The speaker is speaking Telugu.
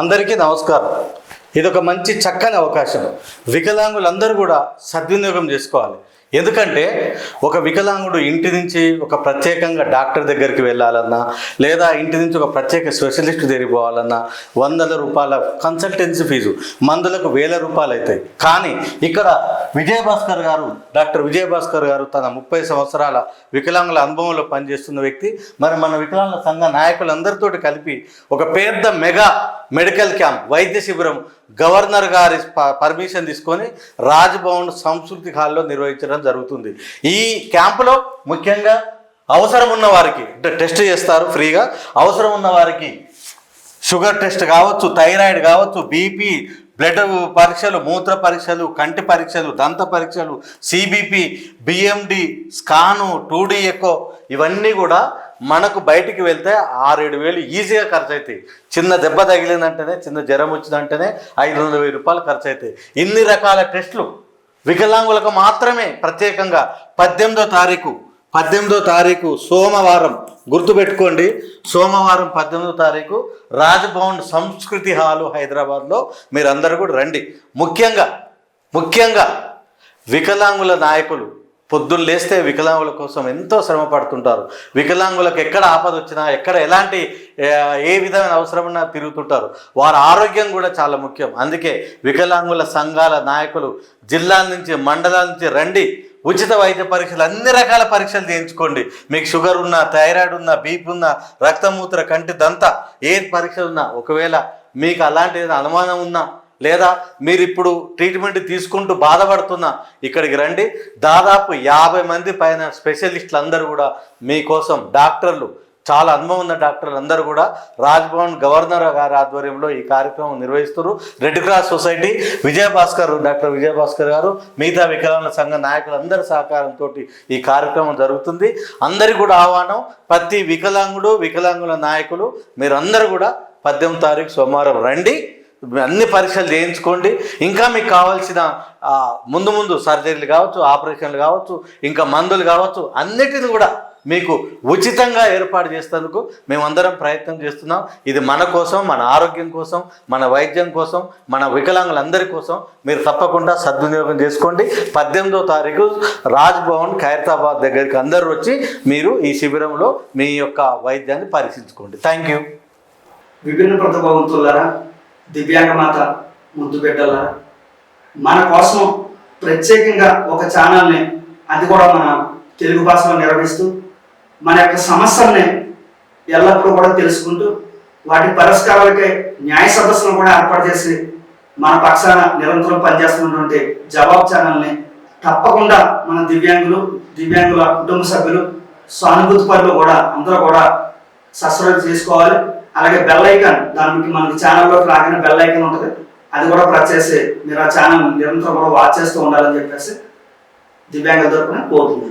అందరికీ నమస్కారం. ఇది ఒక మంచి చక్కని అవకాశం. వికలాంగులందరూ కూడా సద్వినియోగం చేసుకోవాలి. ఎందుకంటే ఒక వికలాంగుడు ఇంటి నుంచి ఒక ప్రత్యేకంగా డాక్టర్ దగ్గరికి వెళ్ళాలన్నా లేదా ఇంటి నుంచి ఒక ప్రత్యేక స్పెషలిస్ట్ దగ్గరికి వందల రూపాయల కన్సల్టెన్సీ ఫీజు మందులకు వేల రూపాయలు అవుతాయి కానీ ఇక్కడ విజయభాస్కర్ గారు డాక్టర్ విజయభాస్కర్ గారు తన ముప్పై సంవత్సరాల వికలాంగుల అనుభవంలో పనిచేస్తున్న వ్యక్తి. మరి మన వికలాంగుల సంఘ నాయకులందరితో కలిపి ఒక పెద్ద మెగా మెడికల్ క్యాంప్ వైద్య శిబిరం గవర్నర్ గారి ప- పర్మిషన్ తీసుకొని రాజ్భవన్ సంస్కృతి హాల్లో నిర్వహించడం జరుగుతుంది. ఈ క్యాంపులో ముఖ్యంగా అవసరం ఉన్న వారికి అంటే టెస్ట్ చేస్తారు ఫ్రీగా. అవసరం ఉన్న వారికి షుగర్ టెస్ట్ కావచ్చు థైరాయిడ్ కావచ్చు బీపీ బ్లడ్ పరీక్షలు మూత్ర పరీక్షలు కంటి పరీక్షలు దంత పరీక్షలు CBP BMD scan two D echo ఇవన్నీ కూడా మనకు బయటికి వెళ్తే ఆరేడు వేలు ఈజీగా ఖర్చు అవుతాయి చిన్న దెబ్బ తగిలిందంటేనే చిన్న జ్వరం వచ్చిందంటేనే ఐదు వందల వెయ్యి రూపాయలు ఖర్చు అవుతాయి ఇన్ని రకాల టెస్టులు వికలాంగులకు మాత్రమే ప్రత్యేకంగా పద్దెనిమిదో తారీఖు పద్దెనిమిదో తారీఖు సోమవారం. గుర్తుపెట్టుకోండి సోమవారం పద్దెనిమిదో తారీఖు రాజ్భవన్ సంస్కృతి హాలు హైదరాబాద్లో. మీరందరూ కూడా రండి. ముఖ్యంగా ముఖ్యంగా వికలాంగుల నాయకులు పొద్దున్న లేస్తే వికలాంగుల కోసం ఎంతో శ్రమ పడుతుంటారు. వికలాంగులకు ఎక్కడ ఆపద వచ్చినా ఎక్కడ ఎలాంటి ఏ, విధమైన అవసరమైనా తిరుగుతుంటారు. వారి ఆరోగ్యం కూడా చాలా ముఖ్యం. అందుకే వికలాంగుల సంఘాల నాయకులు జిల్లాల నుంచి మండలాల నుంచి రండి. ఉచిత వైద్య పరీక్షలు అన్ని రకాల పరీక్షలు చేయించుకోండి మీకు షుగర్ ఉన్నా థైరాయిడ్ ఉన్నా బీపీ ఉన్నా రక్తమూత్ర కంటి దంతా ఏ పరీక్షలు ఉన్నా ఒకవేళ మీకు అలాంటి ఏదైనా అనుమానం ఉన్నా లేదా మీరు ఇప్పుడు ట్రీట్మెంట్ తీసుకుంటూ బాధపడుతున్నా ఇక్కడికి రండి. దాదాపు యాభై మంది పైన స్పెషలిస్టులు అందరూ కూడా మీకోసం డాక్టర్లు చాలా అనుభవం ఉన్న డాక్టర్లు అందరూ కూడా రాజ్భవన్ గవర్నర్ గారి ఆధ్వర్యంలో ఈ కార్యక్రమం నిర్వహిస్తున్నారు. Red cross society Vijayabhaskar doctor Vijayabhaskar గారు మిగతా వికలాంగుల సంఘ నాయకులందరి సహకారంతో ఈ కార్యక్రమం జరుగుతుంది. అందరికీ కూడా ఆహ్వానం ప్రతి వికలాంగుడు వికలాంగుల నాయకులు మీరందరూ కూడా పద్దెనిమిది తారీఖు సోమవారం రండి. అన్ని పరీక్షలు చేయించుకోండి. ఇంకా మీకు కావాల్సిన ముందు ముందు సర్జరీలు కావచ్చు ఆపరేషన్లు కావచ్చు ఇంకా మందులు కావచ్చు అన్నిటిని కూడా మీకు ఉచితంగా ఏర్పాటు చేసేందుకు మేమందరం ప్రయత్నం చేస్తున్నాం. ఇది మన కోసం మన ఆరోగ్యం కోసం మన వైద్యం కోసం మన వికలాంగులందరి కోసం మీరు తప్పకుండా సద్వినియోగం చేసుకోండి. పద్దెనిమిదో తారీఖు రాజ్భవన్ ఖైరతాబాద్ దగ్గరికి అందరూ వచ్చి మీరు ఈ శిబిరంలో మీ యొక్క వైద్యాన్ని పరీక్షించుకోండి. థ్యాంక్ యూ విభిన్న ప్రతిభావంతులారా దివ్యాంగ మాత ముద్దు బిడ్డలారా మన కోసం ప్రత్యేకంగా ఒక ఛానల్ని అది కూడా మన తెలుగు భాషలో నిర్వహిస్తూ మన యొక్క సమస్యల్ని ఎల్లప్పుడూ కూడా తెలుసుకుంటూ వాటి పరిష్కారాలకై న్యాయ సదస్సులను కూడా ఏర్పాటు చేసి మన పక్షాన నిరంతరం పనిచేస్తున్నటువంటి జవాబు ఛానల్ని తప్పకుండా మన దివ్యాంగులు దివ్యాంగుల కుటుంబ సభ్యులు సానుభూతి పనులు కూడా అందరూ కూడా సబ్స్క్రైబ్ చేసుకోవాలి. అలాగే బెల్ ఐకాన్ దానికి మనకి ఛానల్లోకి రాగానే బెల్ ఐకాన్ ఉంటుంది. అది కూడా ప్రెస్ చేసి మీరు ఆ ఛానల్ నిరంతరం కూడా వాచ్ చేస్తూ ఉండాలని చెప్పేసి దివ్యాంగ తరపున కోరుతుంది